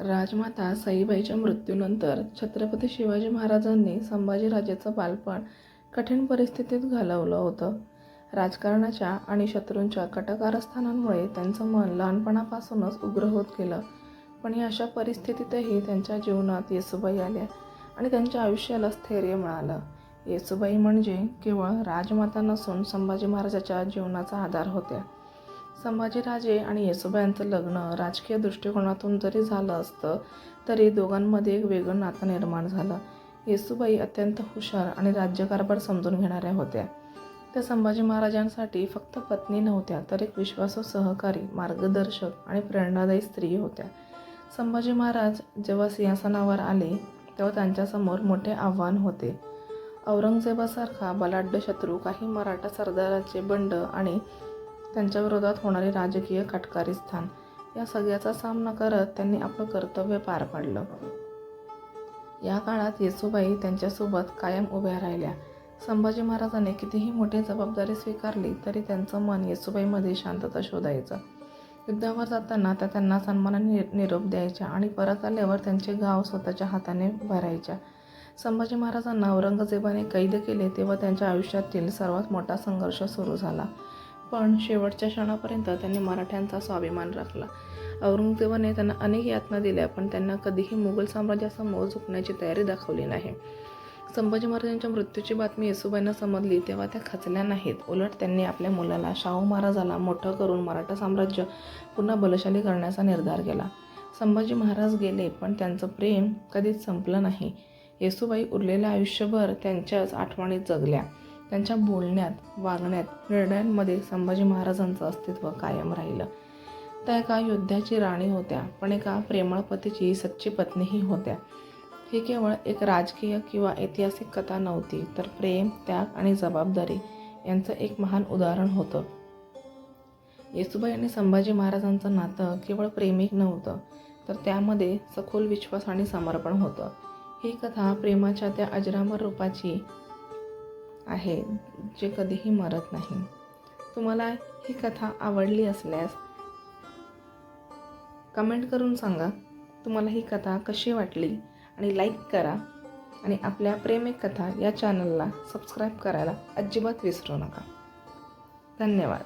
राजमाता सईबाईच्या मृत्यूनंतर छत्रपती शिवाजी महाराजांनी संभाजीराजेचं बालपण कठीण परिस्थितीत घालवलं होतं. राजकारणाच्या आणि शत्रूंच्या कटकारस्थानांमुळे त्यांचं मन लहानपणापासूनच उग्र होत गेलं. पण या अशा परिस्थितीतही त्यांच्या जीवनात येसुबाई आल्या आणि त्यांच्या आयुष्याला स्थैर्य मिळालं. येसुबाई म्हणजे केवळ राजमाता नसून संभाजी महाराजाच्या जीवनाचा आधार होत्या. संभाजीराजे आणि येसुबा यांचं लग्न राजकीय दृष्टिकोनातून जरी झालं असतं तरी दोघांमध्ये एक वेगळं नातं निर्माण झालं. येसुबाई अत्यंत हुशार आणि राज्यकारभार समजून घेणाऱ्या होत्या. त्या संभाजी महाराजांसाठी फक्त पत्नी नव्हत्या तर एक विश्वासू सहकारी मार्गदर्शक आणि प्रेरणादायी स्त्री होत्या. संभाजी महाराज जेव्हा सिंहासनावर आले तेव्हा त्यांच्यासमोर मोठे आव्हान होते. औरंगजेबासारखा बलाढ्य शत्रू काही मराठा सरदाराचे बंड आणि त्यांच्या विरोधात होणारे राजकीय काटकारीस्थान या सगळ्याचा सामना करत त्यांनी आपलं कर्तव्य पार पाडलं. या काळात येसूबाई त्यांच्यासोबत कायम उभ्या राहिल्या. संभाजी महाराजांनी कितीही मोठी जबाबदारी स्वीकारली तरी त्यांचं मन येसूबाईमध्ये शांतता शोधायचं. युद्धावर जाताना त्या त्यांना सन्मानाने निरोप द्यायच्या आणि परत आल्यावर त्यांचे गाव स्वतःच्या हाताने भरायच्या. संभाजी महाराजांना औरंगजेबाने कैद केले तेव्हा त्यांच्या आयुष्यातील सर्वात मोठा संघर्ष सुरू झाला. पण शेवटच्या क्षणापर्यंत त्यांनी मराठ्यांचा स्वाभिमान राखला. औरंगजेबाने त्यांना अनेक यातना दिल्या पण त्यांना कधीही मुघल साम्राज्यासमोर झुकण्याची तयारी दाखवली नाही. संभाजी महाराजांच्या मृत्यूची बातमी येसुबाईंना समजली तेव्हा त्या खचल्या नाहीत. उलट त्यांनी आपल्या मुलाला शाहू महाराजाला मोठं करून मराठा साम्राज्य पुन्हा बलशाली करण्याचा निर्धार केला. संभाजी महाराज गेले पण त्यांचं प्रेम कधीच संपलं नाही. येसुबाई उरलेलं आयुष्यभर त्यांच्याच आठवणीत जगल्या. त्यांच्या बोलण्यात वागण्यात निर्णयांमध्ये संभाजी महाराजांचं अस्तित्व कायम राहिलं. त्या एका योद्ध्याची राणी होत्या पण एका प्रेमळपतीची सच्ची पत्नीही होत्या. ही केवळ एक राजकीय किंवा ऐतिहासिक कथा नव्हती तर प्रेम त्याग आणि जबाबदारी यांचं एक महान उदाहरण होतं. येसुबाई आणि संभाजी महाराजांचं नातं केवळ प्रेमिक नव्हतं तर त्यामध्ये सखोल विश्वास आणि समर्पण होतं. ही कथा प्रेमाच्या त्या अजरामर रूपाची आहे जे कधीही मरत नाही. तुम्हाला ही कथा आवडली असल्यास कमेंट करून सांगा. तुम्हाला ही कथा कशी वाटली आणि लाईक करा. आणि आपल्या प्रेमिक कथा या चॅनलला सबस्क्राईब करायला अजिबात विसरू नका. धन्यवाद.